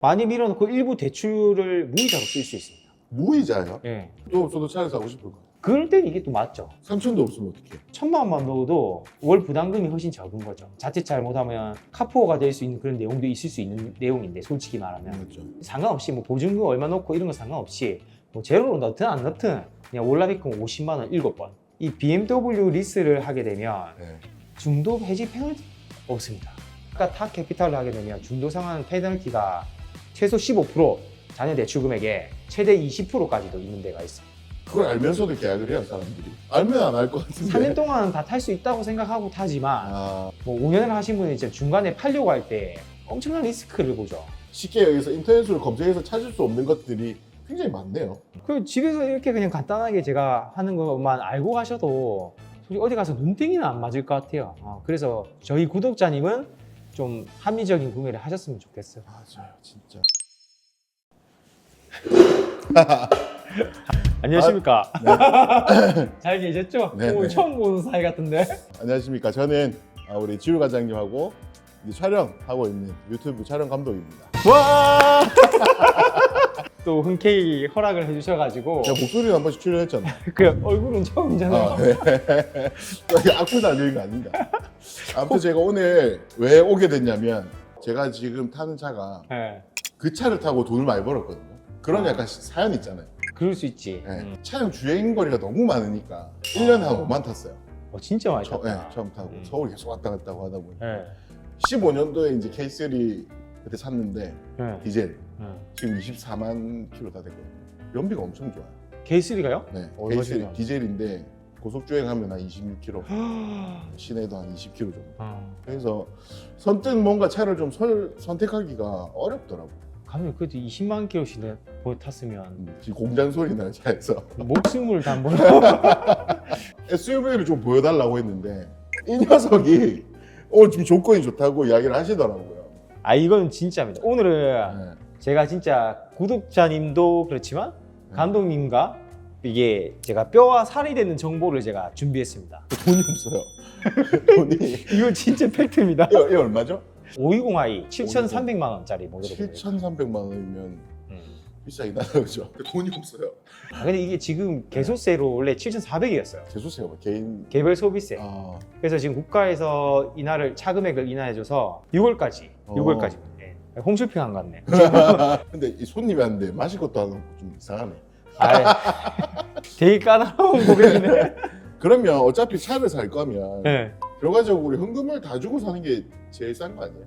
많이 밀어놓고 일부 대출을 무이자로 쓸 수 있습니다. 무이자요? 예. 또 저도 차를 사고 싶을 거예요. 그럴 땐 이게 또 맞죠. 3천도 없으면 어떡해? 천만 원만 넣어도 월 부담금이 훨씬 적은 거죠. 자칫 잘못하면 카포가 될 수 있는 그런 내용도 있을 수 있는 내용인데 솔직히 말하면 맞죠. 상관없이 뭐 보증금 얼마 넣고 이런 거 상관없이 뭐 제로로 넣든 안 넣든 그냥 월납입금 50만 원 7번. 이 BMW 리스를 하게 되면 네. 중도 해지 페널티 없습니다. 아까 타 캐피탈을 하게 되면 중도 상환 페널티가 최소 15% 자녀 대출 금액에 최대 20%까지도 있는 데가 있어요. 그걸 알면서도 계약을 해요, 사람들이. 알면 안 할 것 같은데. 4년 동안 다 탈 수 있다고 생각하고 타지만 아, 뭐 5년을 하신 분이 이제 중간에 팔려고 할 때 엄청난 리스크를 보죠. 쉽게 여기서 인터넷으로 검색해서 찾을 수 없는 것들이 굉장히 많네요. 그 집에서 이렇게 그냥 간단하게 제가 하는 것만 알고 가셔도 솔직히 어디 가서 눈땡이는 안 맞을 것 같아요. 어, 그래서 저희 구독자님은 좀 합리적인 구매를 하셨으면 좋겠어요. 맞아요, 진짜. 안녕하십니까? 잘 계셨죠? 네, 오늘 네. 처음 보는 사이 같은데. 안녕하십니까. 저는 아, 우리 지우 과장님하고 이제 촬영하고 있는 유튜브 촬영 감독입니다. 와! 또 흔쾌히 허락을 해주셔가지고 제가 목소리는 한 번씩 출연했잖아요. 그 얼굴은 처음이잖아요. 아, 네. 악플 달리는 거 아닌가. 아무튼 제가 오늘 왜 오게 됐냐면 제가 지금 타는 차가 네. 그 차를 타고 돈을 많이 벌었거든요. 그런 약간 사연 있잖아요. 그럴 수 있지. 네. 음. 차량 주행 거리가 너무 많으니까 1년에 한 5만 탔어요. 어, 진짜 많이 처, 탔다. 네, 처음 타고 음. 서울 계속 왔다 갔다 하다 보니 네. 15년도에 이제 K3 그때 샀는데 네. 디젤 네. 지금 24만 킬로 다 됐거든요. 연비가 엄청 좋아요. K3가요? 네, 얼마 K3 주행하면? 디젤인데 고속 주행하면 한 26km, 시내도 한 20km 정도. 어. 그래서 선뜻 뭔가 차를 좀 설- 선택하기가 어렵더라고. 가면 그래도 20만 킬로씩 뭐 탔으면 음, 지금 공장 소리 나는 차에서 목숨을 담보. SUV를 좀 보여달라고 했는데 이 녀석이 오늘 지금 조건이 좋다고 이야기를 하시더라고요. 아 이건 진짜입니다. 오늘은 네. 제가 진짜 구독자님도 그렇지만 네. 감독님과 이게 제가 뼈와 살이 되는 정보를 제가 준비했습니다. 돈이 없어요. 돈이 이거 진짜 팩트입니다. 이, 이 얼마죠? 520i 7,300만 원짜리 모델이거든요. 7,300만 원이면 음. 비싸긴 하다 그죠? 돈이 없어요. 아, 근데 이게 지금 개소세로 원래 7,400이었어요. 재수세요, 뭐 개인. 개별 소비세. 아, 그래서 지금 국가에서 인하를 차금액을 인하해줘서 6월까지, 어. 6월까지. 네. 홈쇼핑한 것 같네. 근데 이 손님이 왔는데 마실 것도 안 하고 좀 이상하네. 아, 되게 까다로운 고객이네. 그러면 어차피 차를 살 거면 네. 결과적으로 현금을 다 주고 사는 게 제일 싼 거 아니에요?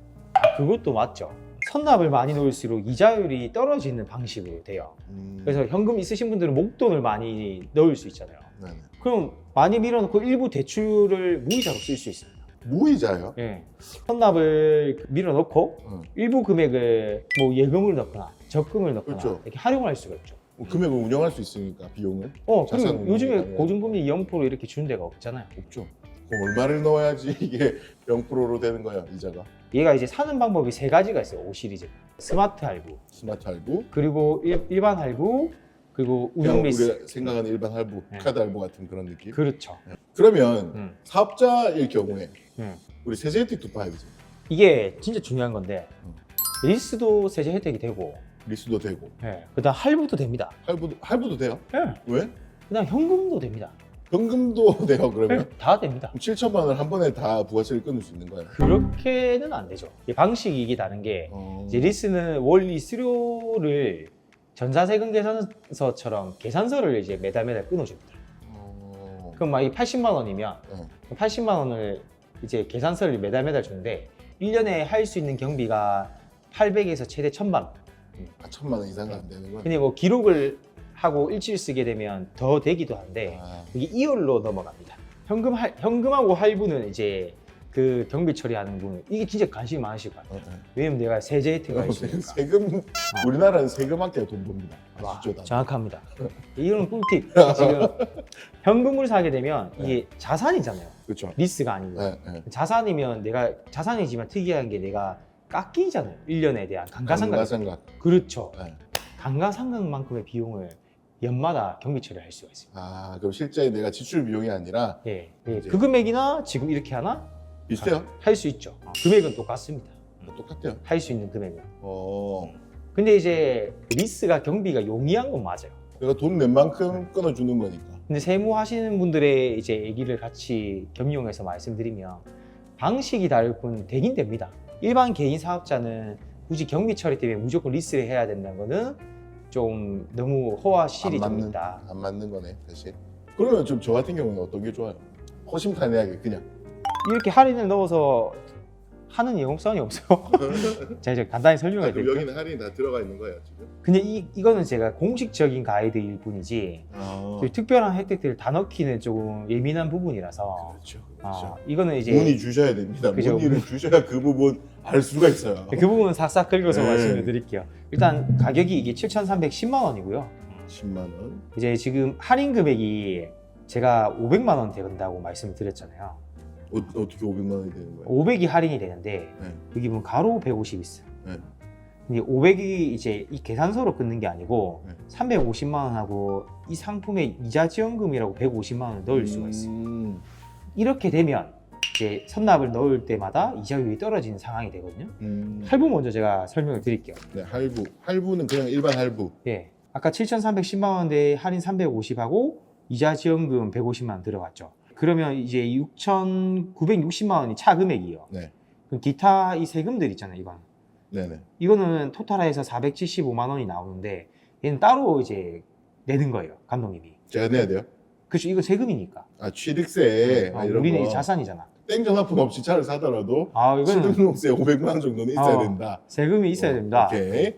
그것도 맞죠. 선납을 많이 넣을수록 이자율이 떨어지는 방식으로 돼요. 음, 그래서 현금 있으신 분들은 목돈을 많이 넣을 수 있잖아요. 네네. 그럼 많이 밀어놓고 일부 대출을 무이자로 쓸 수 있습니다. 무이자요? 예. 선납을 밀어넣고 어. 일부 금액을 뭐 예금을 넣거나 적금을 넣거나 그렇죠. 이렇게 활용할 수가 있죠. 뭐 금액을 운영할 수 있으니까 비용을 어, 자산 그리고 요즘에 고정금리 0% 이렇게 주는 데가 없잖아요. 없죠. 그럼 얼마를 넣어야지 이게 0%로 되는 거야 이자가? 얘가 이제 사는 방법이 세 가지가 있어요. 5 시리즈. 스마트 할부, 스마트 할부, 그리고 일, 반 할부, 그리고 그냥 운영 리스. 우리가 생각하는 일반 할부, 네. 카드 할부 같은 그런 느낌. 그렇죠. 그러면 음. 사업자일 경우에 음. 우리 세제 혜택도 봐야지. 이게 진짜 중요한 건데 음. 리스도 세제 혜택이 되고 리스도 되고 예. 그다음 할부도 됩니다. 할부도 할부도 돼요? 예. 왜? 그다음 현금도 됩니다. 현금도 돼요 그러면? 예, 다 됩니다. 그럼 7천만 원을 한 번에 다 부가세를 끊을 수 있는 거예요? 그렇게는 안 되죠. 이 방식이 이게 다른 게 어... 이제 리스는 월 리스료를 전자세금 계산서처럼 계산서를 이제 매달 매달 끊어줍니다. 어... 그럼 막 이 80만 원이면 어. 80만 원을 이제 계산서를 매달 매달 주는데 1년에 할 수 있는 경비가 800에서 최대 1000만 원. 아, 천만 원 이상은 안 되는 거야? 근데 뭐 기록을 하고 일주일 쓰게 되면 더 되기도 한데 아, 이게 2월로 넘어갑니다. 현금 할- 현금하고 할부는 이제 그 경비 처리하는 분 이게 진짜 관심이 많으실 것 같아요. 어, 어. 왜냐면 내가 세제 혜택을 있으니까. 세금 우리나라는 세금밖에 돈 법니다. 와, 아시죠? 다들? 정확합니다. 이런 꿀팁. 지금 현금으로 사게 되면 이게 자산이잖아요. 그렇죠. 리스가 아니고. 네, 네. 자산이면 내가 자산이지만 특이한 게 내가 깎이잖아요. 1년에 대한 강가상각. 감가상각. 그렇죠. 네. 강가상각만큼의 비용을 연마다 경비 처리할 수가 있습니다. 아 그럼 실제 내가 지출 비용이 아니라 예. 예. 이제- 그 금액이나 지금 이렇게 하나 비슷해요? 할 수 있죠. 어, 금액은 똑같습니다. 똑같아요. 할 수 있는 금액은. 어 근데 이제 리스가 경비가 용이한 건 맞아요. 내가 돈 낸 만큼 끊어주는 거니까. 근데 세무 하시는 분들의 이제 얘기를 같이 겸용해서 말씀드리면 방식이 다를 뿐 되긴 됩니다. 일반 개인 사업자는 굳이 경비 처리 때문에 무조건 리스를 해야 된다는 거는 좀 너무 허와 실이 안좀 맞는 있다. 안 맞는 거네 사실. 그러면 좀 저 같은 경우는 어떤 게 좋아요? 허심탄회하게 그냥. 이렇게 할인을 넣어서 하는 영업사원이 없어요. 제가 이제 간단히 설명해 아, 그럼 드릴게요. 여기는 할인이 다 들어가 있는 거예요 지금? 근데 이, 이거는 제가 공식적인 가이드일 뿐이지 아, 저희 특별한 혜택들을 다 넣기는 조금 예민한 부분이라서 그렇죠. 아, 그렇죠. 이거는 이제 문의 주셔야 됩니다. 그죠. 문의를 주셔야 그 부분 알 수가 있어요. 그 부분은 싹싹 긁어서 네. 말씀을 드릴게요. 일단 가격이 이게 7,310만 원이고요. 10만 원. 이제 지금 할인 금액이 제가 500만 원 된다고 말씀을 드렸잖아요. 어, 어떻게 500만 원이 되는 거예요? 500이 할인이 되는데 네. 여기 보면 가로 150 있어요. 네. 근데 500이 이제 이 계산서로 끊는 게 아니고 네. 350만 원하고 이 상품에 이자 지원금이라고 150만 원을 넣을 수가 있어요. 음, 이렇게 되면 이제 선납을 넣을 때마다 이자율이 떨어지는 상황이 되거든요. 음. 할부 먼저 제가 설명을 드릴게요. 네, 할부. 할부는 그냥 일반 할부. 예. 아까 7,310만 원대 할인 350하고 이자 지원금 150만 원 들어갔죠. 그러면 이제 6,960만 원이 차 금액이에요. 네. 그럼 기타 이 세금들 있잖아요, 이건. 네네. 이거는 토탈해서 475만 원이 나오는데 얘는 따로 이제 내는 거예요, 감독님이. 제가 내야 돼요? 그렇죠. 이거 세금이니까. 아 취득세 어, 아, 이런 우리는 거. 이 자산이잖아. 땡전화품 없이 차를 사더라도 아, 이거는 취득세 500만 원 정도는 있어야 어, 된다. 세금이 있어야 어, 됩니다. 오케이. 예,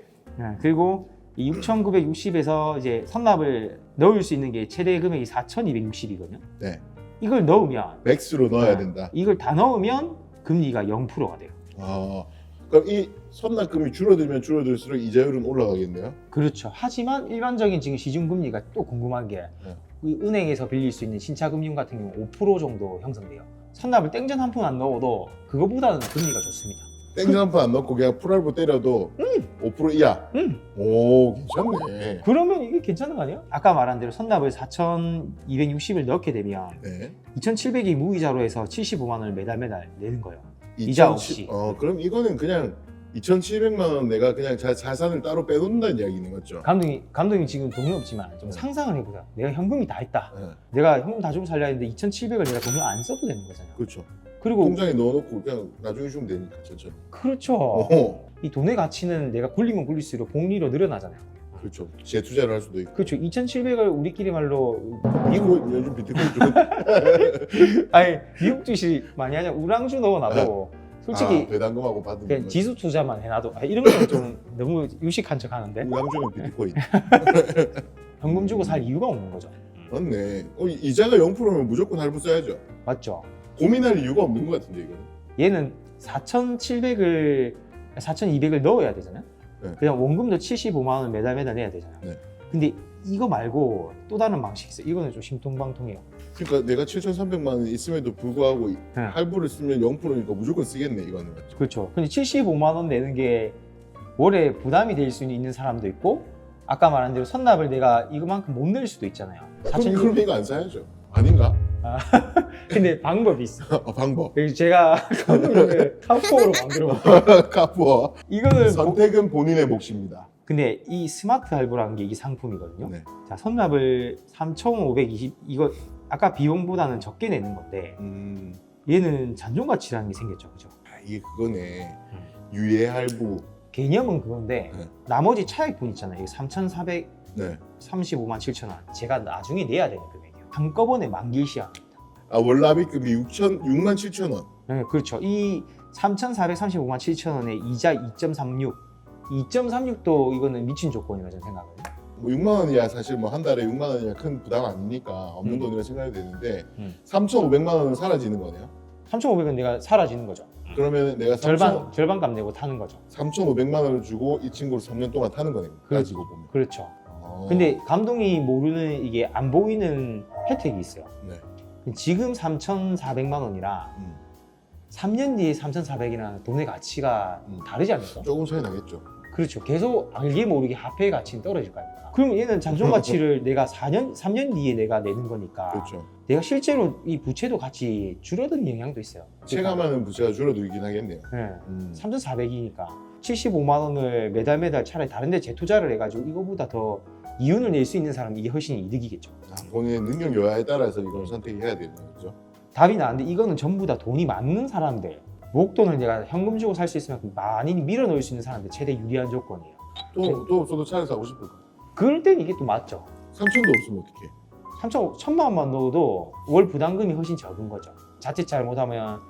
그리고 이 6,960에서 이제 선납을 넣을 수 있는 게 최대 금액이 4,260이거든요. 네. 이걸 넣으면 맥스로 넣어야 아. 된다. 이걸 다 넣으면 금리가 0%가 돼요. 아, 그럼 이 선납금이 줄어들면 줄어들수록 이자율은 올라가겠네요. 그렇죠. 하지만 일반적인 지금 시중 금리가 또 궁금한 게 네. 이 은행에서 빌릴 수 있는 신차 금융 같은 경우 5% 정도 형성돼요. 선납을 땡전 한 푼 안 넣어도 그거보다는 금리가 좋습니다. 땡전화품 안 넣고 그냥 풀알부 때려도 5% 이하. 음. 오, 괜찮네. 그러면 이게 괜찮은 거 아니에요? 아까 말한 대로 선납을 4,260을 넣게 되면 네. 2,700이 무이자로 해서 75만 원을 매달 매달 내는 거예요. 이자 2007 없이. 어, 그럼 이거는 그냥 2,700만 원 내가 그냥 자, 자산을 따로 빼놓는다는 이야기는 거죠. 감독님, 감독님 지금 돈이 없지만 좀 네. 상상을 해보세요. 내가 현금이 다 있다. 네, 내가 현금 다 주고 살려 했는데 2,700을 내가 돈을 안 써도 되는 거잖아요. 그렇죠. 그리고 통장에 넣어놓고 그냥 나중에 주면 되니까 천천히. 그렇죠. 어, 이 돈의 가치는 내가 굴리면 굴릴수록 복리로 늘어나잖아요. 그렇죠. 재투자를 할 수도 있고. 그렇죠. 2,700을 우리끼리 말로 미국 미국 요즘 비트코인 좀 아니 미국 주식 많이 하냐 우랑주 넣어놔도 솔직히 아, 배당금하고 받은 그냥 거. 지수 투자만 해놔도 아, 이런 거는 좀 너무 유식한 척 하는데 우량주는 비트코인. 현금 주고 살 이유가 없는 거죠. 맞네. 어, 이- 이자가 0%면 무조건 할부 써야죠. 맞죠? 고민할 이유가 없는 것 같은데 이거는. 얘는 4,700을 4,200을 넣어야 되잖아요. 네. 그냥 원금도 75만 원 매달 매달 내야 되잖아요. 네. 근데 이거 말고 또 다른 방식이 있어요. 이거는 좀 신통방통해요. 그러니까 내가 7,300만 원 있음에도 불구하고 이- 네. 할부를 쓰면 0%니까 무조건 쓰겠네 이거는. 그렇죠. 근데 75만 원 내는 게 월에 부담이 될 수 있는 사람도 있고 아까 말한 대로 선납을 내가 이거만큼 못 낼 수도 있잖아요. 그럼 4,600. 그럼 이거 안 사야죠. 아닌가? 근데 방법이 있어. 어, 방법. 그래서 제가 감독님을 탑4로 만들어 볼게요. 카푸어. 이거는 뭐- 선택은 본인의 몫입니다. 근데 이 스마트 할부라는 게 이게 상품이거든요. 네. 자, 선납을 3,520 이거 아까 비용보다는 적게 내는 건데 음, 얘는 잔존 가치라는 게 생겼죠. 그죠? 아, 이게 그거네. 음. 유예 할부. 개념은 그건데 네. 나머지 차액분 있잖아요. 이게 3,435만 네. 7천 원. 제가 나중에 내야 되는 금액이에요. 한꺼번에 만기 시합니다. 아 월납입금이 6천 6만 7천 원. 네, 그렇죠. 이 3,435만 7천 원에 이자 2.36. 2.36도 이거는 미친 조건이라고 저는 생각하거든요. 뭐 6만 원이야 사실 뭐 한 달에 6만 원이야 큰 부담 아니니까 없는 음. 돈이라 생각이 되는데 음. 3,500만 원은 사라지는 거네요. 3,500원 내가 사라지는 거죠. 그러면 내가 3,000, 절반 절반 값 내고 타는 거죠. 3,500만 원을 주고 이 친구를 3년 동안 타는 거네요. 그렇죠. 가지고 보면. 그렇죠. 어. 근데 감독이 모르는 이게 안 보이는 혜택이 있어요. 네. 지금 3,400만 원이라 음. 3년 뒤에 3,400이나 돈의 가치가 음. 다르지 않을까? 조금 차이 나겠죠. 그렇죠. 계속 알게 모르게 화폐의 가치는 떨어질 거 아닙니까? 그럼 얘는 잔존 가치를 내가 4년, 3년 뒤에 내가 내는 거니까 그렇죠. 내가 실제로 이 부채도 같이 줄어드는 영향도 있어요. 체감하는 부채가 줄어들긴 하겠네요. 네. 음. 3,400이니까 75만 원을 매달 매달 차라리 다른 데 재투자를 해가지고 이거보다 더 이윤을 낼 수 있는 사람이 이게 훨씬 이득이겠죠. 아, 본인의 능력 여하에 따라서 이걸 선택해야 되는 거죠. 답이 나는데 이거는 전부 다 돈이 많은 사람들 목돈을 내가 현금 주고 살 수 있을 만큼 많이 밀어 넣을 수 있는 사람들 최대 유리한 조건이에요. 또, 또 없어도 차를 사고 싶을 거. 그럴 땐 이게 또 맞죠. 3천도 없으면 어떡해. 3천, 천만 원만 넣어도 월 부담금이 훨씬 적은 거죠. 자칫 잘못하면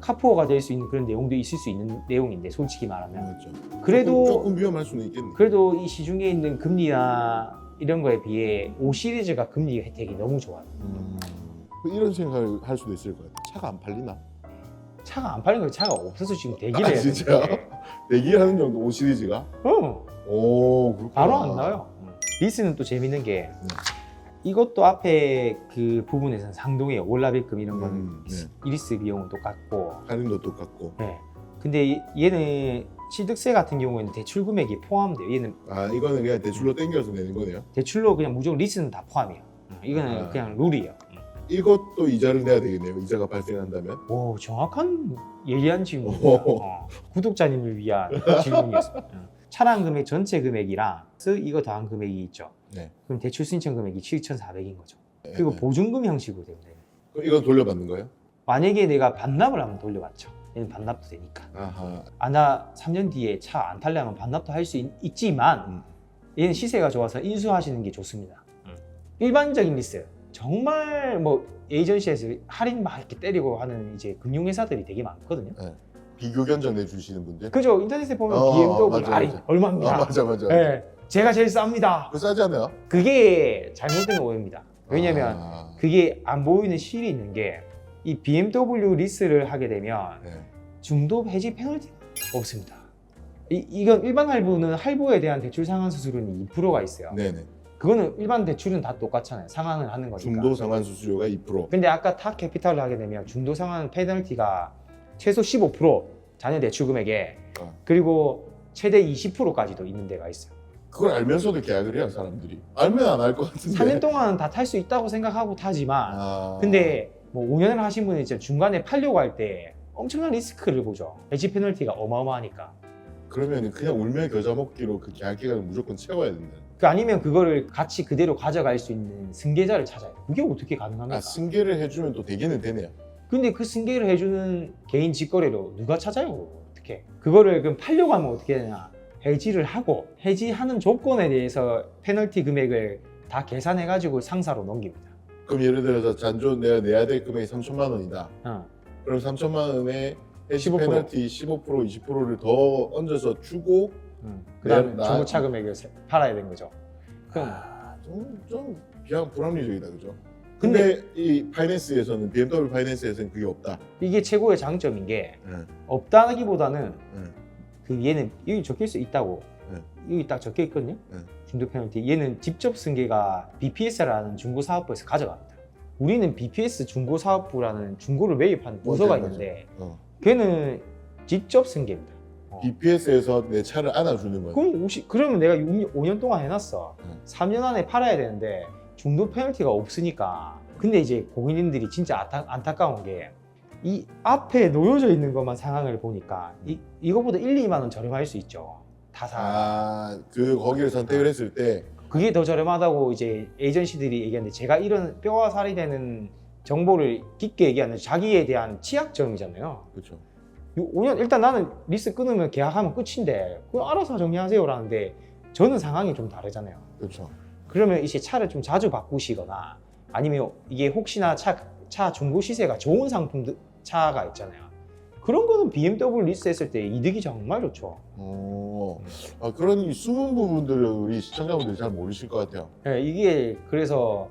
카푸어가 될 수 있는 그런 내용도 있을 수 있는 내용인데 솔직히 말하면 맞죠. 그래도 조금, 조금 위험할 수는 있겠네. 그래도 이 시중에 있는 금리나 이런 거에 비해 5 시리즈가 금리 혜택이 너무 좋아요. 음, 이런 생각을 할 수도 있을 것 같아. 차가 안 팔리나? 차가 안 팔리는 거 차가 없어서 지금 대기를 아, 해야 진짜요? 되는데. 대기하는 정도 5 시리즈가? 어, 오, 그렇구나. 바로 안 나와요. 리스는 또 재밌는 게 네. 이것도 앞에 그 부분에서는 상동이에요. 올라백금 이런 거는 음, 네. 리스 비용은 똑같고 할인도 똑같고. 네. 근데 이- 얘는 취득세 같은 경우에는 대출 금액이 포함돼요. 얘는 아, 이거는 그냥 대출로 땡겨서 내는 거네요. 대출로 그냥 무조건 리스는 다 포함이에요. 어, 이거는 아. 그냥 룰이에요. 이것도 이자를 내야 되겠네요. 이자가 발생한다면. 오 정확한 예리한. 오. 어, 구독자님을 위한 질문이었습니다. 어. 차량 금액 전체 금액이랑 쓰 이거 더한 금액이 있죠. 네. 그럼 대출 신청 금액이 7,400인 거죠. 그리고 네. 보증금 형식으로 되면 돼요. 그럼 이건 돌려받는 거예요? 만약에 내가 반납을 하면 돌려받죠. 얘는 반납도 되니까. 아하. 아, 나 3년 뒤에 차 안 탈려면 반납도 할 수 있지만 음. 얘는 시세가 좋아서 인수하시는 게 좋습니다. 일반적인 리스 정말 뭐 에이전시에서 할인 막 이렇게 때리고 하는 이제 금융회사들이 되게 많거든요. 비교 견적 내 주시는 분들? 그죠? 인터넷에 보면 어, BMW 맞아, 할인 맞아. 얼마입니다. 아, 맞아, 맞아. 네, 제가 제일 쌉니다. 그거 싸지 않아요? 그게 잘못된 오해입니다. 왜냐면 아, 그게 안 보이는 실이 있는 게 이 BMW 리스를 하게 되면 네. 중도 해지 페널티가 없습니다. 이, 이건 일반 할부는 할부에 대한 대출 상환 수수료는 2%가 있어요. 네네. 그거는 일반 대출은 다 똑같잖아요. 상환을 하는 거니까. 중도 상환 수수료가 2%. 근데 아까 타 캐피탈을 하게 되면 중도 상환 페널티가 최소 15% 자녀 대출 금액에 어. 그리고 최대 20%까지도 있는 데가 있어요. 그걸 알면서도 계약을 해요, 사람들이. 알면 안 할 것 같은데. 4년 동안은 다탈 수 있다고 생각하고 타지만 아. 근데 뭐 5년을 하신 분이 이제 중간에 팔려고 할 때 엄청난 리스크를 보죠. 배지 페널티가 어마어마하니까. 그러면 그냥 울며 겨자 먹기로 그 계약 기간을 무조건 채워야 된다. 그 아니면 그거를 같이 그대로 가져갈 수 있는 승계자를 찾아요. 그게 어떻게 가능합니까? 아, 승계를 해주면 또 되기는 되네요. 근데 그 승계를 해주는 개인 직거래로 누가 찾아요? 어떻게? 그거를 그럼 팔려고 하면 어떻게 되냐? 해지를 하고 해지하는 조건에 대해서 페널티 금액을 다 계산해 가지고 상사로 넘깁니다. 그럼 예를 들어서 잔존 내가 내야 될 금액이 3천만 원이다. 어. 그럼 3천만 원에 해지 15%. 페널티 15% 20%를 더 얹어서 주고 음. 그다음에 네, 나- 중고 차 금 액을 세- 팔아야 되는 거죠. 그럼 아, 좀, 좀 비양 불합리적이다 그죠? 근데- 이 파이낸스에서는 BMW 파이낸스에서는 그게 없다. 이게 최고의 장점인 게 응, 없다기보다는 응. 그 얘는 여기 적혀 있어 있다고 네. 여기 딱 적혀 있거든요. 네. 중도 페널티 얘는 직접 승계가 BPS라는 중고 사업부에서 가져갑니다. 우리는 BPS 중고 사업부라는 중고를 매입하는 부서가 있는데 어. 걔는 직접 승계입니다. 어. BPS에서 내 차를 안아주는 거야. 그럼 50, 그러면 내가 6년, 5년 동안 해놨어. 네. 3년 안에 팔아야 되는데 중도 페널티가 없으니까. 근데 이제 고객님들이 진짜 안타, 안타까운 게 이 앞에 놓여져 있는 것만 상황을 보니까 이, 이거보다 1, 2만 원 저렴할 수 있죠. 다 사. 아, 그 거기를 선택을 했을 때 그게 더 저렴하다고 이제 에이전시들이 얘기하는데 제가 이런 뼈와 살이 되는 정보를 깊게 얘기하는 자기에 대한 취약점이잖아요. 그렇죠. 5년 일단 나는 리스 끊으면 계약하면 끝인데 그거 알아서 정리하세요라는데 저는 상황이 좀 다르잖아요. 그렇죠. 그러면 이제 차를 좀 자주 바꾸시거나 아니면 이게 혹시나 차, 차 중고 시세가 좋은 상품 차가 있잖아요. 그런 거는 BMW 리스했을 때 이득이 정말 좋죠. 어, 아, 그런 이 숨은 부분들을 우리 시청자분들이 잘 모르실 것 같아요. 예, 이게 그래서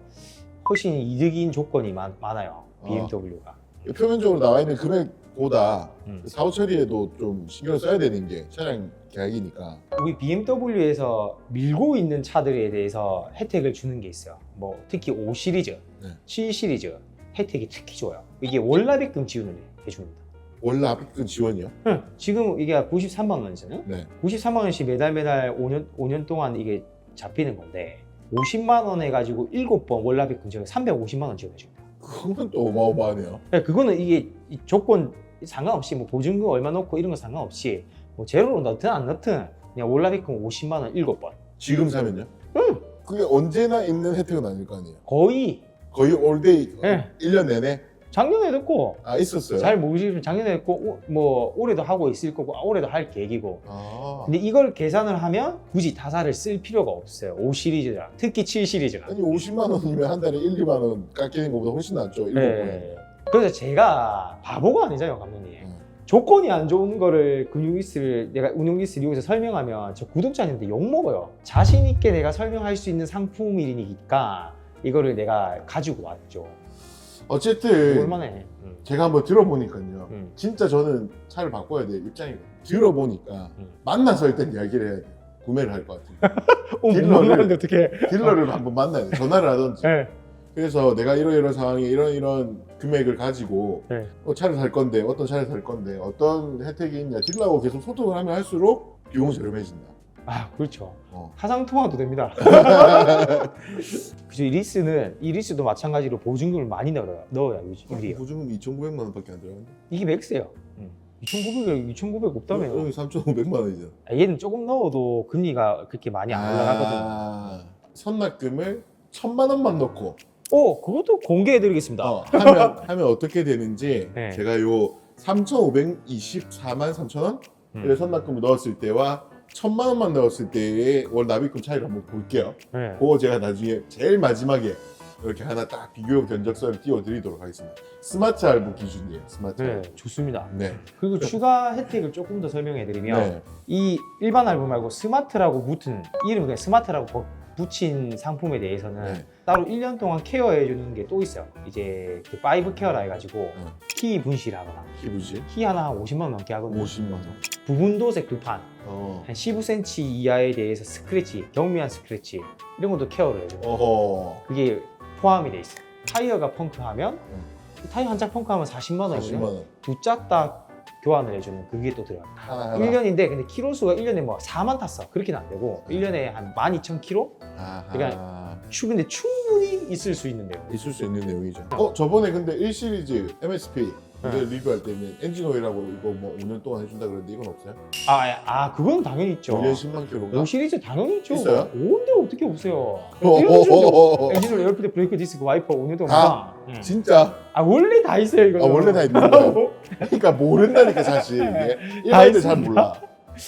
훨씬 이득인 조건이 많, 많아요. 어. BMW가. 표면적으로 나와 있는 금액 보다 음. 사후 처리에도 좀 신경 을 써야 되는 게 차량 계약이니까. 우리 BMW에서 밀고 있는 차들에 대해서 혜택을 주는 게 있어요. 뭐 특히 5 시리즈, 네. 7 시리즈 혜택이 특히 좋아요. 이게 월납입금 지원을 해줍니다. 원래 합의금 지원이요? 응, 지금 이게 93만 원이잖아요. 네. 93만 원씩 매달 매달 5년 5년 동안 이게 잡히는 건데 50만 원 해가지고 7번 월납입금 지원 350만 원 지원해줍니다. 그건 또 어마어마하네요. 네, 그거는 이게 이 조건 상관없이 뭐 보증금 얼마 넣고 이런 거 상관없이 뭐 제로로 넣든 안 넣든 그냥 올라비콘 50만 원 7번. 지금 사면요? 응. 그게 언제나 있는 혜택은 아닐 거 아니에요. 거의 거의 올데이 네. 1년 내내 작년에도 했고 아 있었어요. 잘 모르시면 작년에 했고 오- 뭐 올해도 하고 있을 거고 아, 올해도 할 계획이고 아. 근데 이걸 계산을 하면 굳이 타사를 쓸 필요가 없어요 5 시리즈랑 특히 7 시리즈랑 아니 50만 원이면 한 달에 1, 2만 원 깎이는 것보다 훨씬 낫죠. 일곱 번에. 네. 그래서 제가 바보가 아니잖아요 감독님 네. 조건이 안 좋은 거를 근육리스를 내가 운용리스를 이용해서 설명하면 저 구독자님한테 욕먹어요 자신 있게 내가 설명할 수 있는 상품이니까 이거를 내가 가지고 왔죠 어쨌든 얼마나 음. 제가 한번 들어보니까요. 음. 진짜 저는 차를 바꿔야 될 입장이거든요. 들어보니까 음. 만나서 일단 이야기를 해야 돼요. 구매를 할 것 같아요. 어, 딜러를- 못 만나는데 어떻게 딜러를 한번 만나야 돼요. 전화를 하든지. 네. 그래서 내가 이런 이런 상황에 이런 이런 금액을 가지고 네. 어, 차를 살 건데 어떤 차를 살 건데 어떤 혜택이 있냐 딜러하고 계속 소통을 하면 할수록 비용이 저렴해진다. 아 그렇죠 어. 화상 통화도 됩니다 그죠 이 리스는 이 리스도 마찬가지로 보증금을 많이 넣어요 넣어요 우리 보증금 2,900만 원밖에 안 들어가는데 이게 맥스예요 2,900에 2,900 없다며요 여기 3,500만 원이잖아. 아, 얘는 조금 넣어도 금리가 그렇게 많이 안 올라가거든요. 아, 선납금을 천만 원만 넣고 오, 그것도 공개해드리겠습니다. 어, 하면 하면 어떻게 되는지 네. 제가 요 3,524만 3천 원 음. 을 선납금을 넣었을 때와 천만 원만 넣었을 때의 월 납입금 차이를 한번 볼게요. 네. 그거 제가 나중에 제일 마지막에 이렇게 하나 딱 비교 견적서를 띄워드리도록 하겠습니다. 스마트 할부 기준이에요. 스마트 네, 할부. 좋습니다. 네. 그리고 추가 혜택을 조금 더 설명해드리면 네. 이 일반 할부 말고 스마트라고 붙은 이름 그냥 스마트라고 버- 붙인 상품에 대해서는 네. 따로 1년 동안 케어해 주는 게 또 있어요. 이제 그 파이브 케어라 해가지고 키 분실하거나 기부지 키 하나 한 50만 원 넘게 하거든요. 50만 원. 부분 도색 두 판, 어. 한 15cm 이하에 대해서 스크래치, 경미한 스크래치 이런 것도 케어를 해줘요. 어허. 그게 포함이 돼 있어요. 타이어가 펑크하면 음. 타이어 한 짝 펑크하면 40만 40만 원이거든요. 원. 두 짝 다 교환을 해주는 그게 또 들어요. 하나 하나. 1년인데 근데 키로수가 1년에 뭐 4만 탔어. 그렇게는 안 되고 1년에 한 12,000km? 아하. 그러니까 추 근데 충분히 있을 수 있는 내용. 있을 수 있는 내용이죠. 어 저번에 근데 1 시리즈 MSP 모델 네. 리뷰할 때는 엔진 오일하고 이거 뭐 5년 동안 해준다 그랬는데 이건 없어요? 아, 아, 아 그건 당연히 있죠. 5년 10만 킬로인가? 5 시리즈 당연히 있죠. 있어요? 온데 어떻게 없어요? 어 어 어어. 엔진을 에어프대 브레이크 디스크 와이퍼 5년 동안 다? 다. 응. 진짜 아 원래 다 있어요 이거. 아, 원래 다 있는 거예요? 그러니까 모른다니까 사실 이게 일반인들 잘 몰라.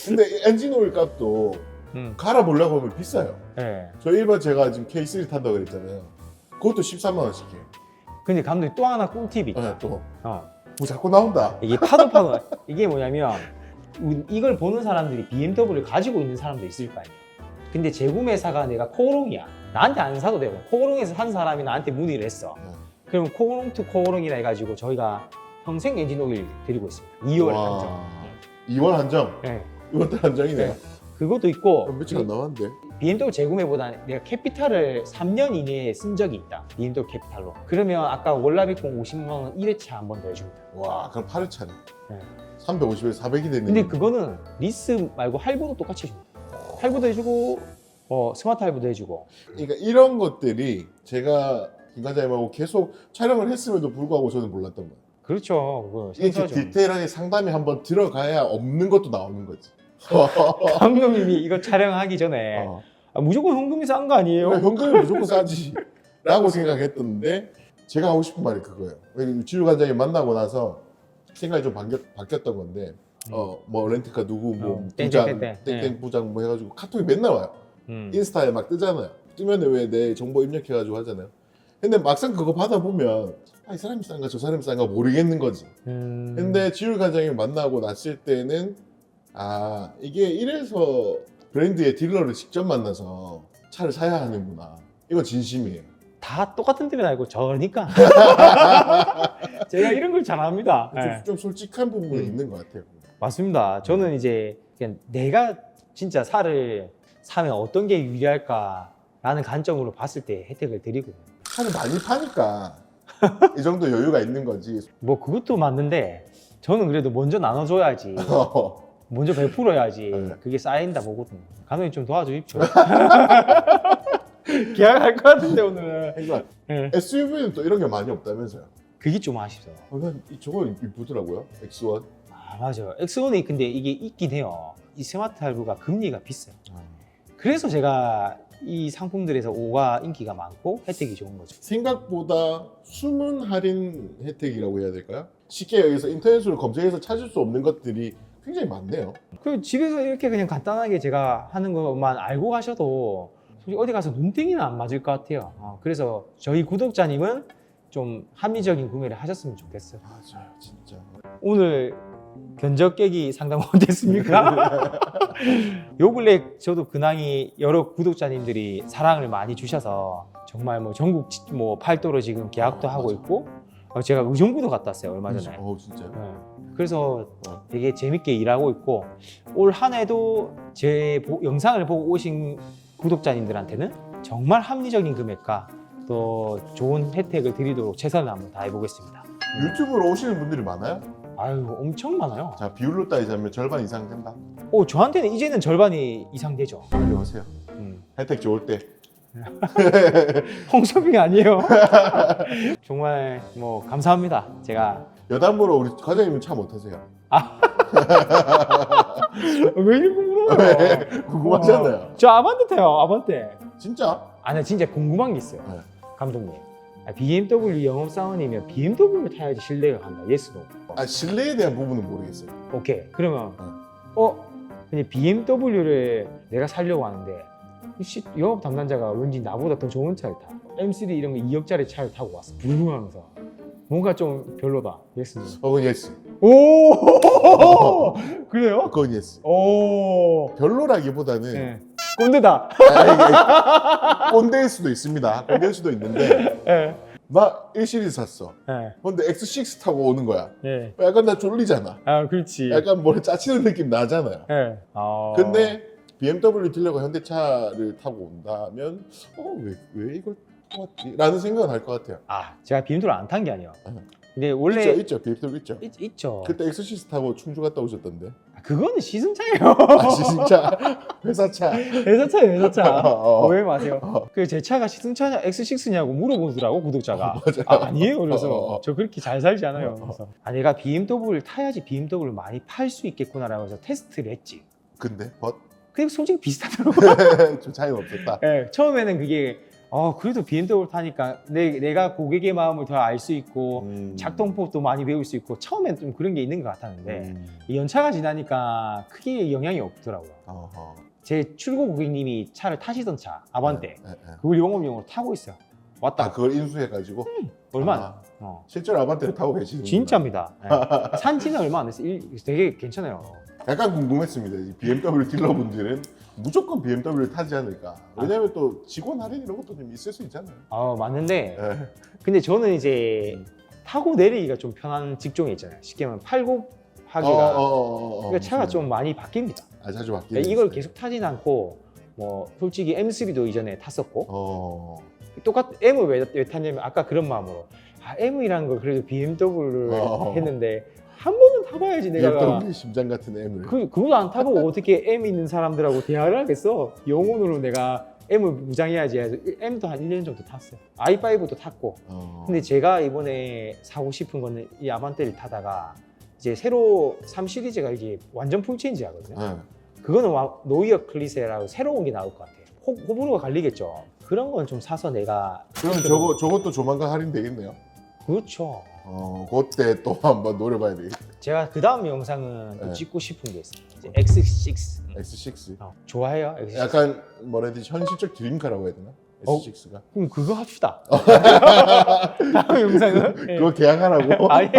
근데 엔진 오일 값도 응. 갈아보려고 하면 비싸요. 네. 저 일반 제가 지금 K3 탄다고 그랬잖아요. 그것도 13만 원씩 해요. 근데 감독님 또 하나 꿀팁이 있다. 아, 또. 어. 뭐 자꾸 나온다. 이게 파도 파도 이게 뭐냐면 우- 이걸 보는 사람들이 BMW를 가지고 있는 사람도 있을 거 아니에요. 근데 재구매사가 내가 코오롱이야. 나한테 안 사도 되고 코오롱에서 산 사람이 나한테 문의를 했어. 네. 그럼 코오롱 투 코오롱이라 해가지고 저희가 평생 엔진 오일 드리고 있습니다. 2월 와. 한정. 2월 한정. 네. 이번 달 한정이네. 네. 그것도 있고 어, 며칠 안 남았는데. BMW 재구매보다 내가 캐피탈을 3년 이내에 쓴 적이 있다. BMW 캐피탈로. 그러면 아까 월납입금 50만 원 1회차 한 번 더 해줍니다. 와, 그럼 8회차네. 네. 350에서 400이 되는. 근데 그거는 리스 말고 할부도 똑같이 해줍니다. 할부도 해주고 어, 스마트 할부도 해주고 그러니까 이런 것들이 제가 김과장님하고 계속 촬영을 했음에도 불구하고 저는 몰랐던 거예요. 그렇죠. 그거 이게. 디테일하게 상담이 한번 들어가야 없는 것도 나오는 거지. 감독님이 이거 촬영하기 전에 어. 아, 무조건 현금이 싼 거 아니에요? 현금이 무조건 싸지. 라고 생각했던데 제가 하고 싶은 말이 그거예요. 지유 관장님 만나고 나서 생각이 좀 바뀌었, 바뀌었던 건데 어 뭐 렌트카 누구 뭐 어, 부장 땡땡 땡땡. 땡땡 부장 뭐 해가지고 카톡이 맨날 와요. 음. 인스타에 막 뜨잖아요. 뜨면 왜 내 정보 입력해가지고 하잖아요. 근데 막상 그거 받아보면 아, 이 사람이 싼가 저 사람이 싼가 모르겠는 거지. 음. 근데 지율 과장이 만나고 났을 때는 아 이게 이래서 브랜드의 딜러를 직접 만나서 차를 사야 하는구나. 이거 진심이에요. 다 똑같은 데면 알고 저러니까 제가 이런 걸 잘합니다. 좀, 네. 좀 솔직한 부분이 음. 있는 것 같아요. 맞습니다. 저는 이제 그냥 내가 진짜 살을 사면 어떤 게 유리할까라는 관점으로 봤을 때 혜택을 드리고 차를 많이 파니까 이 정도 여유가 있는 거지. 뭐 그것도 맞는데 저는 그래도 먼저 나눠줘야지 먼저 베풀어야지 네. 그게 쌓인다 보거든요. 감독님 좀 도와주십시오. 계약할 것 같은데 오늘. 그러니까 네. SUV는 또 이런 게 많이 없다면서요. 그게 좀 아쉽죠. 어, 난 이- 저거 이쁘더라고요. X1. 아아 맞아요. 엑스원이 근데 이게 있긴 해요. 이 스마트 할부가 금리가 비싸요. 그래서 제가 이 상품들에서 5가 인기가 많고 혜택이 좋은 거죠. 생각보다 숨은 할인 혜택이라고 해야 될까요? 쉽게 여기서 인터넷으로 검색해서 찾을 수 없는 것들이 굉장히 많네요. 그 집에서 이렇게 그냥 간단하게 제가 하는 것만 알고 가셔도 솔직히 어디 가서 눈탱이는 안 맞을 것 같아요. 어, 그래서 저희 구독자님은 좀 합리적인 구매를 하셨으면 좋겠어요. 맞아요, 진짜. 오늘 견적 깨기 상담 어땠습니까? 요 근래 저도 근황이 여러 구독자님들이 사랑을 많이 주셔서 정말 뭐 전국 지- 뭐 팔도로 지금 계약도 아, 하고. 있고 어, 제가 의정부도 갔다 왔어요 얼마 전에. 어, 진짜. 네. 그래서 어. 되게 재밌게 일하고 있고 올 한 해도 제 보- 영상을 보고 오신 구독자님들한테는 정말 합리적인 금액과 또 좋은 혜택을 드리도록 최선을 한번 다해 보겠습니다. 유튜브로 오시는 분들이 많아요? 아유 엄청 많아요. 자, 비율로 따지자면 절반 이상 된다. 오 저한테는 이제는 절반이 이상 되죠. 빨리 오세요. 음. 혜택 좋을 때. 홍서빙 아니에요. 정말 뭐 감사합니다. 제가 여담으로 우리 과장님은 차못 타세요. 왜 이렇게 물어요? 궁금하잖아요. 저 아반떼 타요. 아반떼. 진짜? 아니 진짜 궁금한 게 있어요. 네. 감독님. 아, BMW 영업 사원이면 BMW 타야지 신뢰가 간다. 예스 노. 아, 신뢰에 대한 부분은 모르겠어요. 오케이. 그러면 네. 어 근데 BMW를 내가 살려고 하는데 이 씨, 영업 담당자가 왠지 나보다 더 좋은 차를 타. M3 이런 거 2억짜리 차를 타고 왔어. 부르면서 뭔가 좀 별로다. 예스 노. 어, 그건 예스. 오 그래요? 그건 예스. 오 별로라기보다는 네. 꼰대다. 아, 이게 꼰대일 수도 있습니다. 꼰대일 수도 있는데 예. 나 1시리즈 샀어. 예. 근데 X6 타고 오는 거야. 예. 약간 나 졸리잖아. 아 그렇지. 약간 뭘 짜치는 느낌 나잖아요. 예. 아. 근데 BMW 딜러가 현대차를 타고 온다면 어왜 왜 이걸 타왔지? 라는 생각은 할 것 같아요. 아 제가 BMW를 안 탄 게 아니에요. 네. 근데 원래 있죠, 있죠. BMW 있죠. 있, 있죠. 그때 X6 타고 충주 갔다 오셨던데. 아, 그거는 시승 차예요. 아 진짜 회사 차. 회사 차예요, 회사 차. 어. 오해 마세요. 어. 그제 차가 시승차냐 X6냐고 물어보더라고 구독자가. 맞아요. 아, 아니에요. 그래서 어, 어, 어. 저 그렇게 잘 살지 않아요. 어, 어. 그래서 아 내가 BMW를 타야지 BMW를 많이 팔 수 있겠구나라고 해서 테스트를 했지. 근데 벗? 근데 솔직히 비슷하더라고. 좀 차이는 없었다. 예, 처음에는 그게 어 그래도 BMW 타니까 내, 내가 고객의 마음을 더 알 수 있고 음. 작동법도 많이 배울 수 있고 처음엔 좀 그런 게 있는 것 같았는데 음. 이 연차가 지나니까 크게 영향이 없더라고요. 어허. 제 출고 고객님이 차를 타시던 차 아반떼 네, 네, 네. 그걸 영업용으로 타고 있어요. 왔다 아 그걸 인수해가지고 얼마? 아, 어. 실제로 아반떼를 타고 계시는 진짜입니다. 네. 산지는 얼마 안 됐어요. 일- 되게 괜찮아요. 약간 궁금했습니다. 이 BMW 딜러분들은 무조건 BMW를 타지 않을까? 왜냐면 또 직원 할인 이런 것도 좀 있을 수 있잖아요. 아 맞는데 네. 근데 저는 이제 타고 내리기가 좀 편한 직종이 있잖아요. 쉽게 말하면 팔고 하기가 어, 어, 어, 어, 그러니까 차가 좀 많이 바뀝니다. 아 자주 바뀌는 이걸 스타일. 계속 타진 않고 뭐 솔직히 M3도 이전에 탔었고 어. 똑같 M을 왜, 왜 탔냐면 아까 그런 마음으로 아 M이라는 걸 그래도 BMW를 어. 했는데 한 번은 타봐야지 내가 BMW 심장 같은 M을. 그 그것도 안 타보고 어떻게 M 있는 사람들하고 대화를 하겠어 영혼으로 내가 M을 무장해야지 해서 M도 한 1년 정도 탔어요 i5도 탔고 어. 근데 제가 이번에 사고 싶은 거는 이 아반떼를 타다가 이제 새로 3 시리즈가 이제 완전 풀체인지 하거든요 네. 그거는 와- 노이어 클리세라고 새로운 게 나올 것 같아요. 호, 호불호가 갈리겠죠. 그런 건 좀 사서 내가 그럼 저거 저것도 조만간 할인 되겠네요. 그렇죠. 어, 그때 또 한번 노려봐야 되겠다. 제가 그 다음 영상은 또 네. 찍고 싶은 게 있어요. 이제 X6. X6. 어, 좋아해요? X6. 약간 뭐라 해야 되지? 현실적 드림카라고 해야 되나? 어? S6가. 그럼 그거 합시다. 다음 영상은 예. 그거 계약하라고? 아, 예.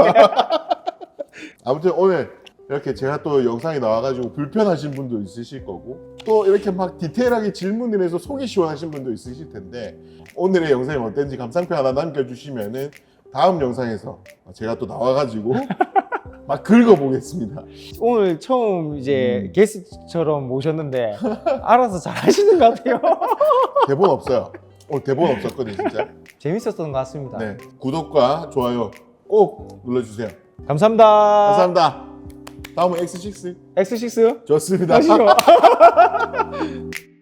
아무튼 오늘 이렇게 제가 또 영상에 나와가지고 불편하신 분도 있으실 거고 또 이렇게 막 디테일하게 질문을 해서 속이 시원하신 분도 있으실 텐데 오늘의 영상이 어땠는지 감상평 하나 남겨주시면은 다음 영상에서 제가 또 나와가지고 막 긁어보겠습니다. 오늘 처음 이제 음. 게스트처럼 모셨는데 알아서 잘 하시는 것 같아요. 대본 없어요. 오늘 대본 없었거든요, 진짜. 재밌었던 것 같습니다. 네, 구독과 좋아요 꼭 눌러주세요. 감사합니다. 감사합니다. 다음은 X6 X6 좋습니다. 하시죠.